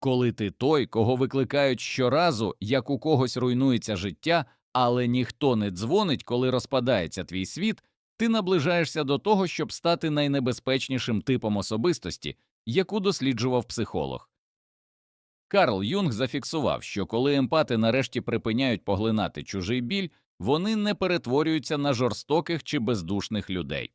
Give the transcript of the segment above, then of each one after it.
коли ти той, кого викликають щоразу, як у когось руйнується життя, але ніхто не дзвонить, коли розпадається твій світ, ти наближаєшся до того, щоб стати найнебезпечнішим типом особистості, яку досліджував психолог. Карл Юнг зафіксував, що коли емпати нарешті припиняють поглинати чужий біль, вони не перетворюються на жорстоких чи бездушних людей.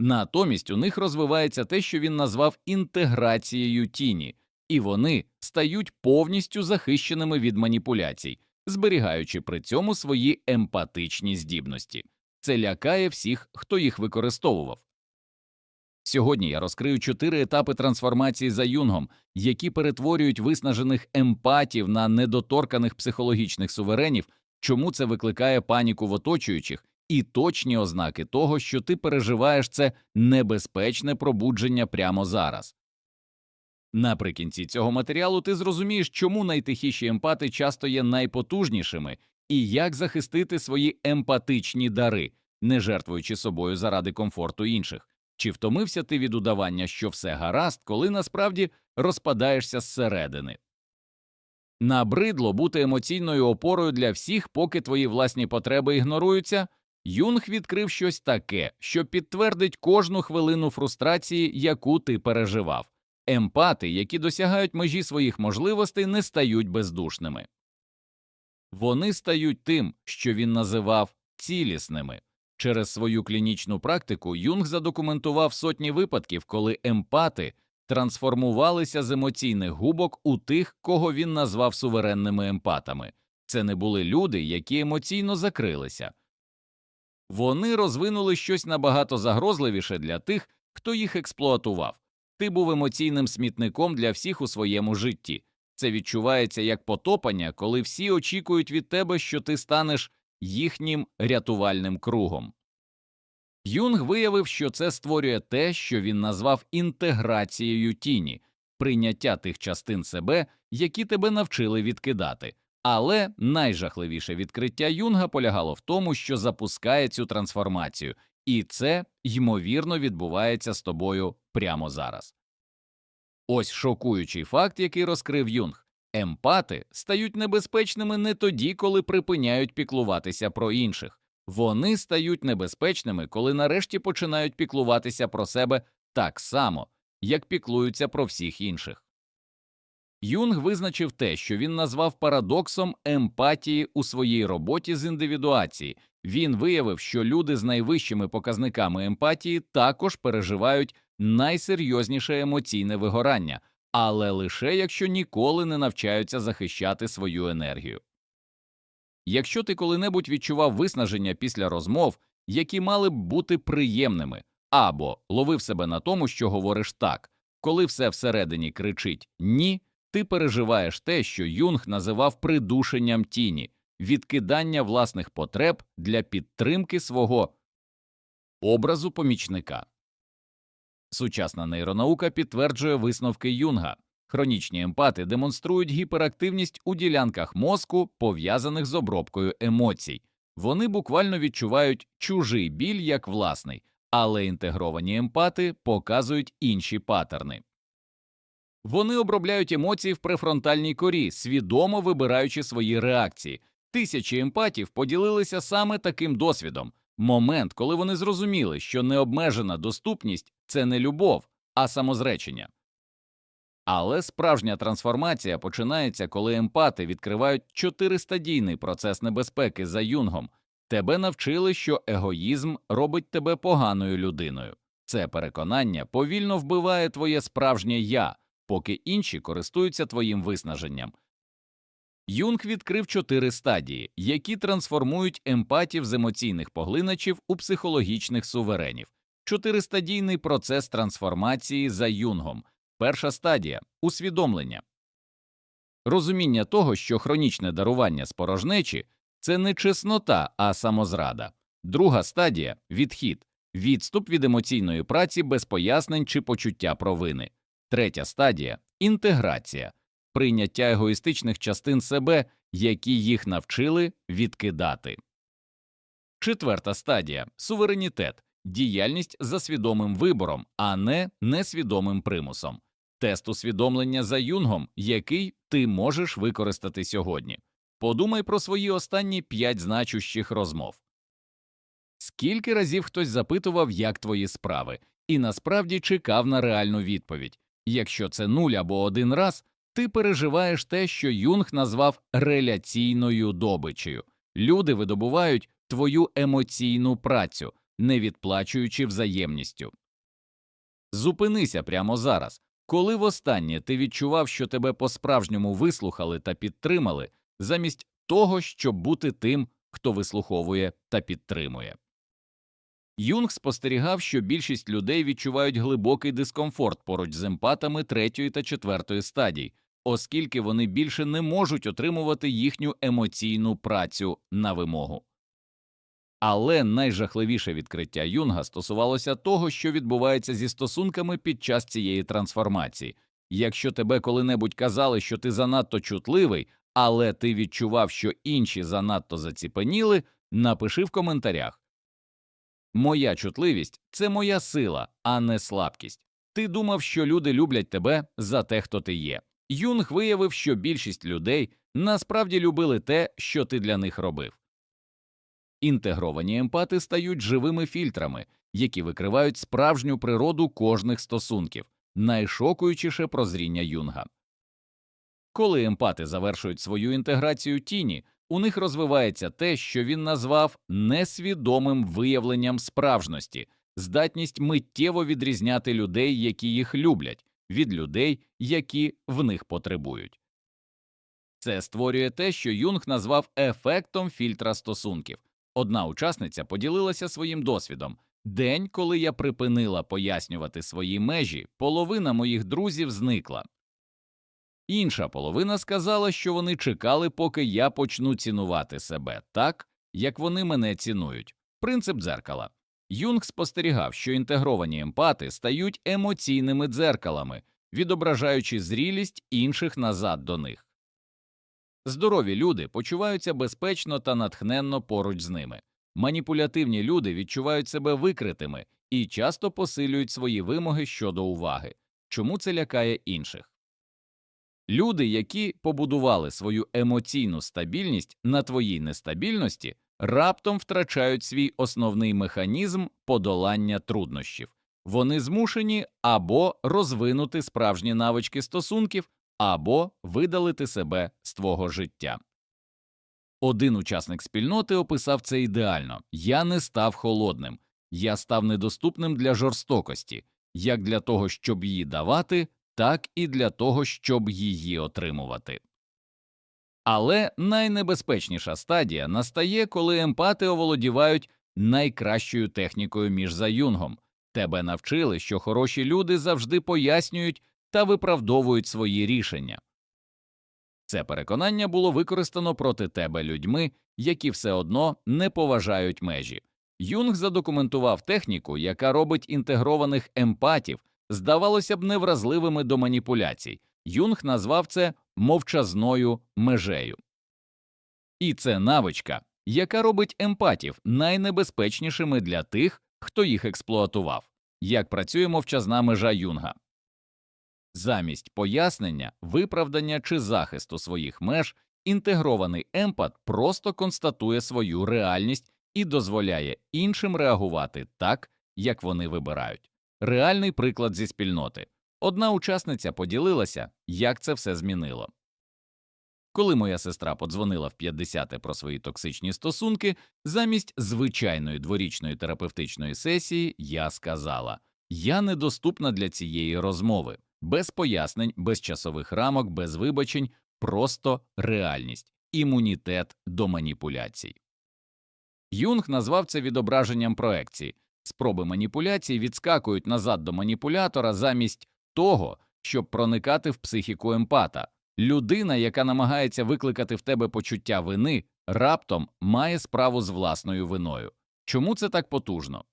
Натомість у них розвивається те, що він назвав інтеграцією тіні, і вони стають повністю захищеними від маніпуляцій, зберігаючи при цьому свої емпатичні здібності. Це лякає всіх, хто їх використовував. Сьогодні я розкрию чотири етапи трансформації за юнгом, які перетворюють виснажених емпатів на недоторканих психологічних суверенів, чому це викликає паніку в оточуючих, і точні ознаки того, що ти переживаєш це небезпечне пробудження прямо зараз. Наприкінці цього матеріалу ти зрозумієш, чому найтихіші емпати часто є найпотужнішими і як захистити свої емпатичні дари, не жертвуючи собою заради комфорту інших. Чи втомився ти від удавання, що все гаразд, коли насправді розпадаєшся зсередини? Набридло бути емоційною опорою для всіх, поки твої власні потреби ігноруються. Юнг відкрив щось таке, що підтвердить кожну хвилину фрустрації, яку ти переживав. Емпати, які досягають межі своїх можливостей, не стають бездушними. Вони стають тим, що він називав цілісними. Через свою клінічну практику Юнг задокументував сотні випадків, коли емпати трансформувалися з емоційних губок у тих, кого він назвав суверенними емпатами. Це не були люди, які емоційно закрилися. Вони розвинули щось набагато загрозливіше для тих, хто їх експлуатував. Ти був емоційним смітником для всіх у своєму житті. Це відчувається як потопання, коли всі очікують від тебе, що ти станеш їхнім рятувальним кругом. Юнг виявив, що це створює те, що він назвав інтеграцією тіні, прийняття тих частин себе, які тебе навчили відкидати. Але найжахливіше відкриття Юнга полягало в тому, що запускає цю трансформацію, і це, ймовірно, відбувається з тобою прямо зараз. Ось шокуючий факт, який розкрив Юнг. Емпати стають небезпечними не тоді, коли припиняють піклуватися про інших. Вони стають небезпечними, коли нарешті починають піклуватися про себе так само, як піклуються про всіх інших. Юнг визначив те, що він назвав парадоксом емпатії у своїй роботі з індивідуації. Він виявив, що люди з найвищими показниками емпатії також переживають найсерйозніше емоційне вигорання, але лише якщо ніколи не навчаються захищати свою енергію. Якщо ти коли-небудь відчував виснаження після розмов, які мали б бути приємними, або ловив себе на тому, що говориш так, коли все всередині кричить ні, ти переживаєш те, що Юнг називав придушенням тіні, відкидання власних потреб для підтримки свого образу помічника. Сучасна нейронаука підтверджує висновки Юнга. Хронічні емпати демонструють гіперактивність у ділянках мозку, пов'язаних з обробкою емоцій. Вони буквально відчувають чужий біль як власний, але інтегровані емпати показують інші паттерни. Вони обробляють емоції в префронтальній корі, свідомо вибираючи свої реакції. Тисячі емпатів поділилися саме таким досвідом момент, коли вони зрозуміли, що необмежена доступність це не любов, а самозречення. Але справжня трансформація починається, коли емпати відкривають чотиристадійний процес небезпеки за юнгом. Тебе навчили, що егоїзм робить тебе поганою людиною. Це переконання повільно вбиває твоє справжнє я, поки інші користуються твоїм виснаженням. Юнг відкрив чотири стадії, які трансформують емпатів з емоційних поглиначів у психологічних суверенів. Чотиристадійний процес трансформації за юнгом. Перша стадія усвідомлення. Розуміння того, що хронічне дарування з порожнечі це не чеснота, а самозрада. Друга стадія відхід, відступ від емоційної праці без пояснень чи почуття провини. Третя стадія інтеграція, прийняття егоїстичних частин себе, які їх навчили відкидати. Четверта стадія суверенітет, діяльність за свідомим вибором, а не несвідомим примусом. тест усвідомлення за юнгом, який ти можеш використати сьогодні. Подумай про свої останні п'ять значущих розмов. Скільки разів хтось запитував, як твої справи, і насправді чекав на реальну відповідь. Якщо це нуль або один раз, ти переживаєш те, що Юнг назвав реляційною добичею. Люди видобувають твою емоційну працю, не відплачуючи взаємністю. Зупинися прямо зараз. Коли востаннє ти відчував, що тебе по-справжньому вислухали та підтримали, замість того, щоб бути тим, хто вислуховує та підтримує. Юнг спостерігав, що більшість людей відчувають глибокий дискомфорт поруч з емпатами третьої та четвертої стадій, оскільки вони більше не можуть отримувати їхню емоційну працю на вимогу. Але найжахливіше відкриття Юнга стосувалося того, що відбувається зі стосунками під час цієї трансформації. Якщо тебе коли-небудь казали, що ти занадто чутливий, але ти відчував, що інші занадто заціпеніли, напиши в коментарях. Моя чутливість це моя сила, а не слабкість. Ти думав, що люди люблять тебе за те, хто ти є. Юнг виявив, що більшість людей насправді любили те, що ти для них робив. Інтегровані емпати стають живими фільтрами, які викривають справжню природу кожних стосунків, найшокуючіше прозріння Юнга. Коли емпати завершують свою інтеграцію тіні, у них розвивається те, що він назвав несвідомим виявленням справжності, здатність миттєво відрізняти людей, які їх люблять, від людей, які в них потребують. Це створює те, що Юнг назвав ефектом фільтра стосунків. Одна учасниця поділилася своїм досвідом. День, коли я припинила пояснювати свої межі, половина моїх друзів зникла. Інша половина сказала, що вони чекали, поки я почну цінувати себе так, як вони мене цінують. Принцип дзеркала. Юнг спостерігав, що інтегровані емпати стають емоційними дзеркалами, відображаючи зрілість інших назад до них. Здорові люди почуваються безпечно та натхненно поруч з ними. Маніпулятивні люди відчувають себе викритими і часто посилюють свої вимоги щодо уваги. Чому це лякає інших? Люди, які побудували свою емоційну стабільність на твоїй нестабільності, раптом втрачають свій основний механізм подолання труднощів. Вони змушені або розвинути справжні навички стосунків, або видалити себе з твого життя. Один учасник спільноти описав це ідеально я не став холодним, я став недоступним для жорстокості, як для того, щоб її давати, так і для того, щоб її отримувати. Але найнебезпечніша стадія настає, коли емпати оволодівають найкращою технікою між за юнгом. Тебе навчили, що хороші люди завжди пояснюють та виправдовують свої рішення. Це переконання було використано проти тебе людьми, які все одно не поважають межі. Юнг задокументував техніку, яка робить інтегрованих емпатів, здавалося б, невразливими до маніпуляцій. Юнг назвав це мовчазною межею. І це навичка, яка робить емпатів найнебезпечнішими для тих, хто їх експлуатував. Як працює мовчазна межа Юнга. Замість пояснення, виправдання чи захисту своїх меж, інтегрований емпат просто констатує свою реальність і дозволяє іншим реагувати так, як вони вибирають. Реальний приклад зі спільноти. Одна учасниця поділилася, як це все змінило. Коли моя сестра подзвонила в 50-те про свої токсичні стосунки, замість звичайної дворічної терапевтичної сесії я сказала я недоступна для цієї розмови, без пояснень, без часових рамок, без вибачень, просто реальність, імунітет до маніпуляцій. Юнг назвав це відображенням проекції. Спроби маніпуляцій відскакують назад до маніпулятора замість того, щоб проникати в психіку емпата. Людина, яка намагається викликати в тебе почуття вини, раптом має справу з власною виною. Чому це так потужно?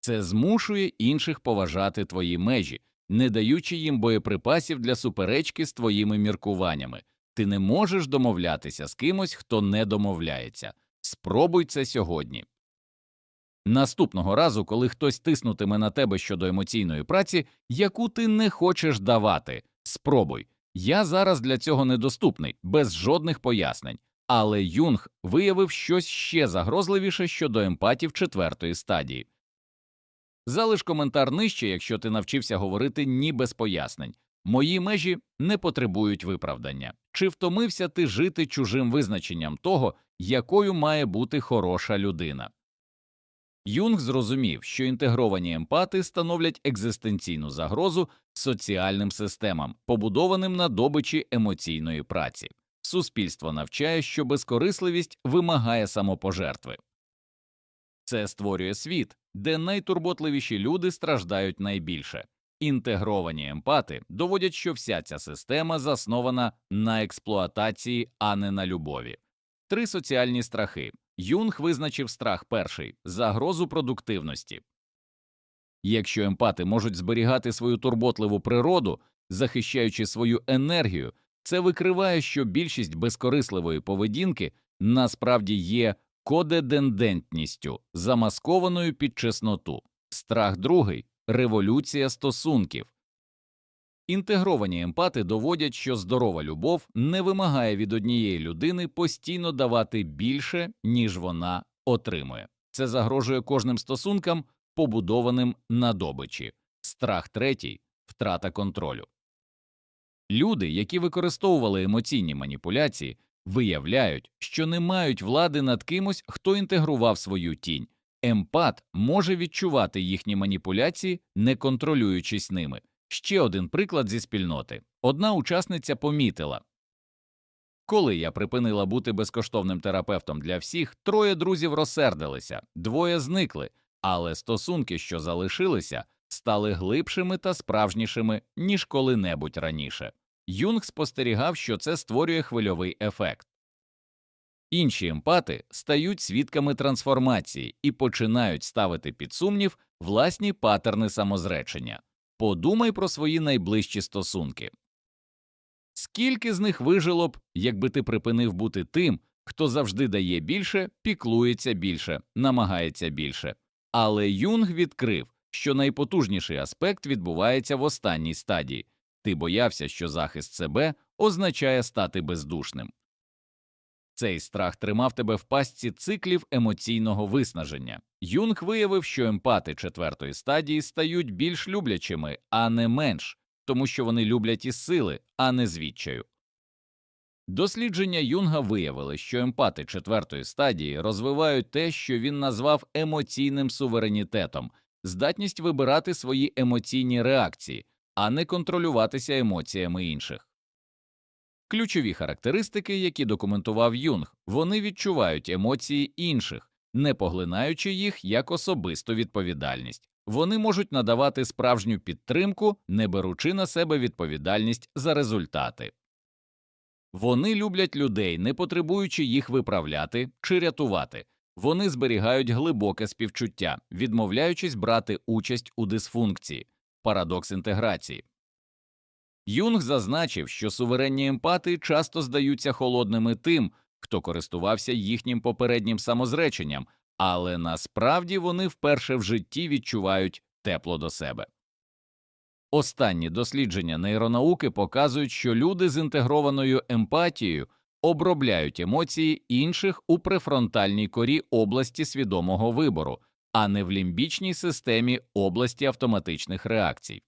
Це змушує інших поважати твої межі, не даючи їм боєприпасів для суперечки з твоїми міркуваннями. Ти не можеш домовлятися з кимось, хто не домовляється. Спробуй це сьогодні. Наступного разу, коли хтось тиснутиме на тебе щодо емоційної праці, яку ти не хочеш давати, спробуй. Я зараз для цього недоступний, без жодних пояснень. Але Юнг виявив щось ще загрозливіше щодо емпатів четвертої стадії. Залиш коментар нижче, якщо ти навчився говорити ні без пояснень. Мої межі не потребують виправдання. Чи втомився ти жити чужим визначенням того, якою має бути хороша людина? Юнг зрозумів, що інтегровані емпати становлять екзистенційну загрозу соціальним системам, побудованим на добичі емоційної праці. Суспільство навчає, що безкорисливість вимагає самопожертви. Це створює світ, де найтурботливіші люди страждають найбільше. Інтегровані емпати доводять, що вся ця система заснована на експлуатації, а не на любові. Три соціальні страхи. Юнг визначив страх перший загрозу продуктивності. Якщо емпати можуть зберігати свою турботливу природу, захищаючи свою енергію, це викриває, що більшість безкорисливої поведінки насправді є кодедендентністю, замаскованою під чесноту. Страх другий революція стосунків. Інтегровані емпати доводять, що здорова любов не вимагає від однієї людини постійно давати більше, ніж вона отримує. Це загрожує кожним стосункам, побудованим на добичі. Страх третій втрата контролю. Люди, які використовували емоційні маніпуляції, виявляють, що не мають влади над кимось, хто інтегрував свою тінь. Емпат може відчувати їхні маніпуляції, не контролюючись ними. Ще один приклад зі спільноти. Одна учасниця помітила коли я припинила бути безкоштовним терапевтом для всіх, троє друзів розсердилися, двоє зникли, але стосунки, що залишилися, стали глибшими та справжнішими, ніж коли-небудь раніше. Юнг спостерігав, що це створює хвильовий ефект. Інші емпати стають свідками трансформації і починають ставити під сумнів власні патерни самозречення. Подумай про свої найближчі стосунки. Скільки з них вижило б, якби ти припинив бути тим, хто завжди дає більше, піклується більше, намагається більше. Але Юнг відкрив, що найпотужніший аспект відбувається в останній стадії ти боявся, що захист себе означає стати бездушним. Цей страх тримав тебе в пастці циклів емоційного виснаження. Юнг виявив, що емпати четвертої стадії стають більш люблячими, а не менш, тому що вони люблять із сили, а не з відчаю. Дослідження Юнга виявили, що емпати четвертої стадії розвивають те, що він назвав емоційним суверенітетом, здатність вибирати свої емоційні реакції, а не контролюватися емоціями інших. Ключові характеристики, які документував Юнг, вони відчувають емоції інших, не поглинаючи їх як особисту відповідальність. Вони можуть надавати справжню підтримку, не беручи на себе відповідальність за результати. Вони люблять людей, не потребуючи їх виправляти чи рятувати. Вони зберігають глибоке співчуття, відмовляючись брати участь у дисфункції, парадокс інтеграції. Юнг зазначив, що суверенні емпати часто здаються холодними тим, хто користувався їхнім попереднім самозреченням, але насправді вони вперше в житті відчувають тепло до себе. Останні дослідження нейронауки показують, що люди з інтегрованою емпатією обробляють емоції інших у префронтальній корі області свідомого вибору, а не в лімбічній системі області автоматичних реакцій.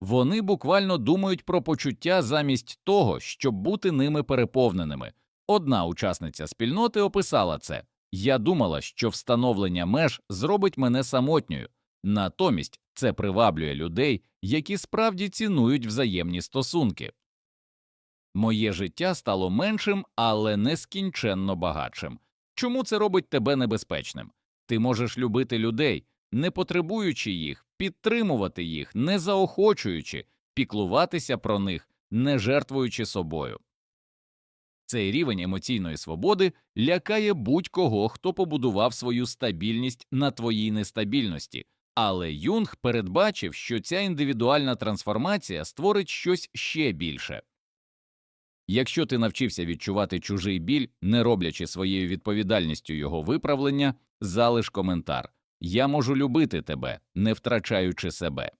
Вони буквально думають про почуття замість того, щоб бути ними переповненими. Одна учасниця спільноти описала це я думала, що встановлення меж зробить мене самотньою, натомість це приваблює людей, які справді цінують взаємні стосунки. Моє життя стало меншим, але нескінченно багатшим. Чому це робить тебе небезпечним? Ти можеш любити людей, не потребуючи їх, підтримувати їх, не заохочуючи, піклуватися про них, не жертвуючи собою. Цей рівень емоційної свободи лякає будь-кого, хто побудував свою стабільність на твоїй нестабільності, але Юнг передбачив, що ця індивідуальна трансформація створить щось ще більше. Якщо ти навчився відчувати чужий біль, не роблячи своєю відповідальністю його виправлення, залиш коментар. Я можу любити тебе, не втрачаючи себе.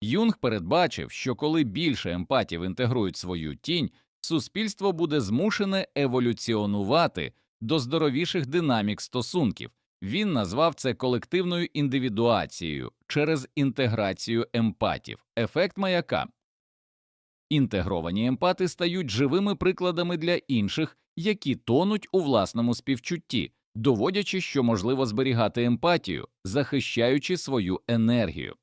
Юнг передбачив, що коли більше емпатів інтегрують свою тінь, суспільство буде змушене еволюціонувати до здоровіших динамік стосунків. Він назвав це колективною індивідуацією через інтеграцію емпатів. Ефект маяка. Інтегровані емпати стають живими прикладами для інших, які тонуть у власному співчутті, доводячи, що можливо зберігати емпатію, захищаючи свою енергію.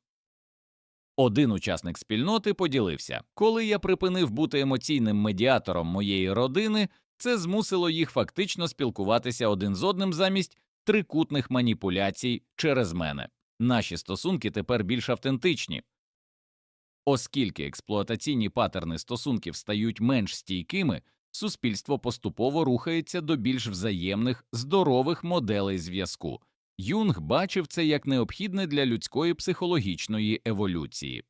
Один учасник спільноти поділився коли я припинив бути емоційним медіатором моєї родини, це змусило їх фактично спілкуватися один з одним замість трикутних маніпуляцій через мене. Наші стосунки тепер більш автентичні. Оскільки експлуатаційні патерни стосунків стають менш стійкими, суспільство поступово рухається до більш взаємних, здорових моделей зв'язку. Юнг бачив це як необхідне для людської психологічної еволюції.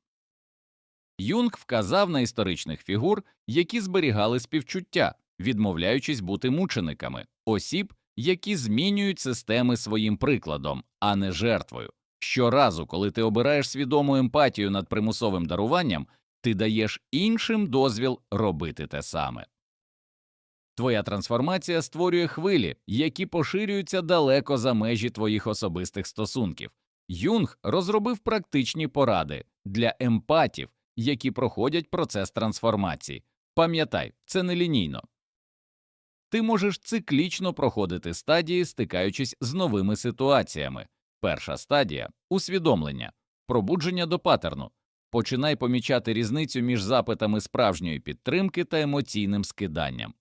Юнг вказав на історичних фігур, які зберігали співчуття, відмовляючись бути мучениками, осіб, які змінюють системи своїм прикладом, а не жертвою. Щоразу, коли ти обираєш свідому емпатію над примусовим даруванням, ти даєш іншим дозвіл робити те саме. Твоя трансформація створює хвилі, які поширюються далеко за межі твоїх особистих стосунків. Юнг розробив практичні поради для емпатів, які проходять процес трансформації. Пам'ятай, це не лінійно. Ти можеш циклічно проходити стадії, стикаючись з новими ситуаціями. Перша стадія усвідомлення, пробудження до паттерну. Починай помічати різницю між запитами справжньої підтримки та емоційним скиданням.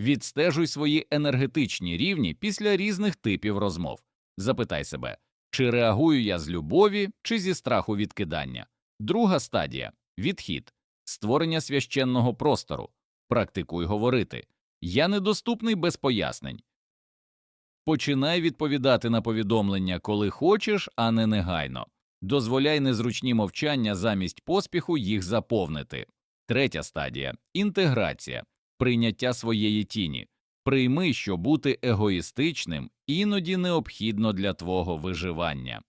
Відстежуй свої енергетичні рівні після різних типів розмов. Запитай себе, чи реагую я з любові, чи зі страху відкидання. Друга стадія відхід, створення священного простору. Практикуй говорити. Я недоступний без пояснень. Починай відповідати на повідомлення, коли хочеш, а не негайно. Дозволяй незручні мовчання замість поспіху їх заповнити. Третя стадія інтеграція, прийняття своєї тіні. Прийми, що бути егоїстичним іноді необхідно для твого виживання.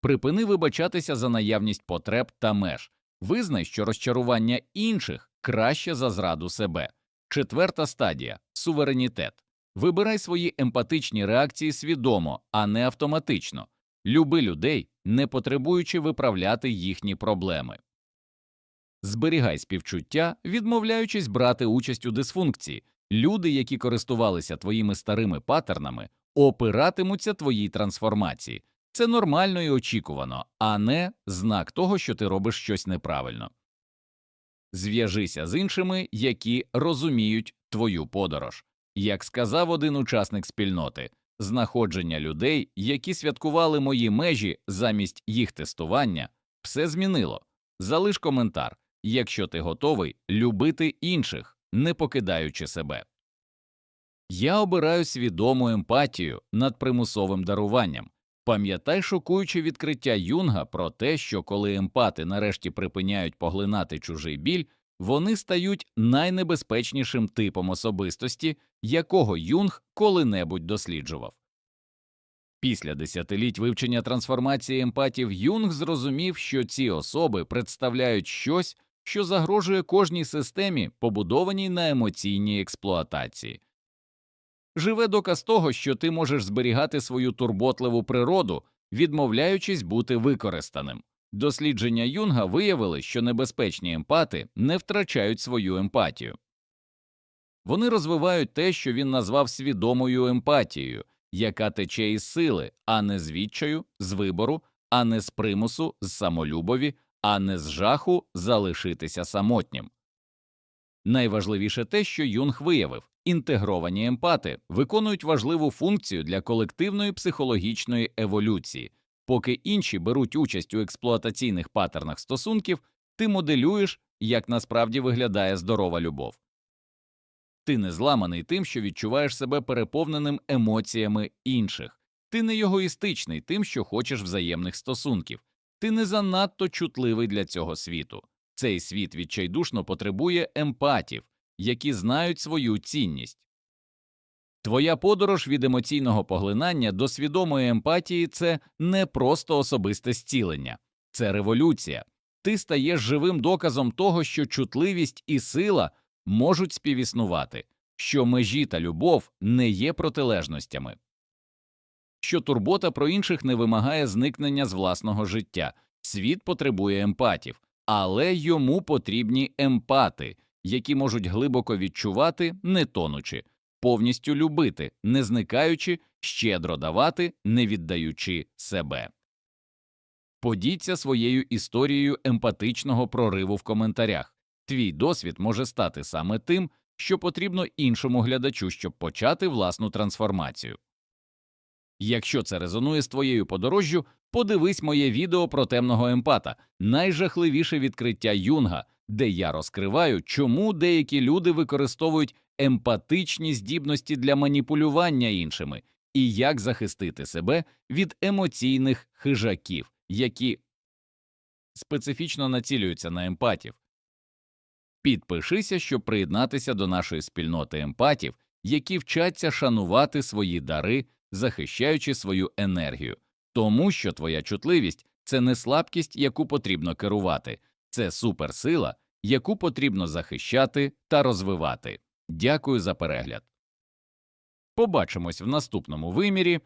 Припини вибачатися за наявність потреб та меж. Визнай, що розчарування інших краще за зраду себе. Четверта стадія суверенітет. Вибирай свої емпатичні реакції свідомо, а не автоматично. Люби людей, не потребуючи виправляти їхні проблеми. Зберігай співчуття, відмовляючись брати участь у дисфункції. Люди, які користувалися твоїми старими паттернами, опиратимуться твоїй трансформації. Це нормально і очікувано, а не знак того, що ти робиш щось неправильно. Зв'яжися з іншими, які розуміють твою подорож. Як сказав один учасник спільноти, знаходження людей, які святкували мої межі замість їх тестування, все змінило. Залиш коментар, якщо ти готовий любити інших, не покидаючи себе. Я обираю свідому емпатію над примусовим даруванням. Пам'ятай шокуюче відкриття Юнга про те, що коли емпати нарешті припиняють поглинати чужий біль, вони стають найнебезпечнішим типом особистості, якого Юнг коли-небудь досліджував. Після десятиліть вивчення трансформації емпатів Юнг зрозумів, що ці особи представляють щось, що загрожує кожній системі, побудованій на емоційній експлуатації. Живе доказ того, що ти можеш зберігати свою турботливу природу, відмовляючись бути використаним. Дослідження Юнга виявили, що небезпечні емпати не втрачають свою емпатію. Вони розвивають те, що він назвав свідомою емпатією, яка тече із сили, а не з відчаю, з вибору, а не з примусу, з самолюбові, а не з жаху залишитися самотнім. Найважливіше те, що Юнг виявив інтегровані емпати виконують важливу функцію для колективної психологічної еволюції. Поки інші беруть участь у експлуатаційних паттернах стосунків, ти моделюєш, як насправді виглядає здорова любов. Ти не зламаний тим, що відчуваєш себе переповненим емоціями інших, ти не егоїстичний тим, що хочеш взаємних стосунків, ти не занадто чутливий для цього світу. Цей світ відчайдушно потребує емпатів, які знають свою цінність. Твоя подорож від емоційного поглинання до свідомої емпатії це не просто особисте зцілення, це революція. Ти стаєш живим доказом того, що чутливість і сила можуть співіснувати, що межі та любов не є протилежностями, що турбота про інших не вимагає зникнення з власного життя. Світ потребує емпатів, але йому потрібні емпати, які можуть глибоко відчувати, не тонучи, повністю любити, не зникаючи, щедро давати, не віддаючи себе. Подіться своєю історією емпатичного прориву в коментарях. Твій досвід може стати саме тим, що потрібно іншому глядачу, щоб почати власну трансформацію. Якщо це резонує з твоєю подорожжю, подивись моє відео про темного емпата, найжахливіше відкриття Юнга, де я розкриваю, чому деякі люди використовують емпатичні здібності для маніпулювання іншими, і як захистити себе від емоційних хижаків, які специфічно націлюються на емпатів. Підпишися, щоб приєднатися до нашої спільноти емпатів, які вчаться шанувати свої дари, захищаючи свою енергію, тому що твоя чутливість це не слабкість, яку потрібно керувати, це суперсила, яку потрібно захищати та розвивати. Дякую за перегляд. Побачимось в наступному вимірі.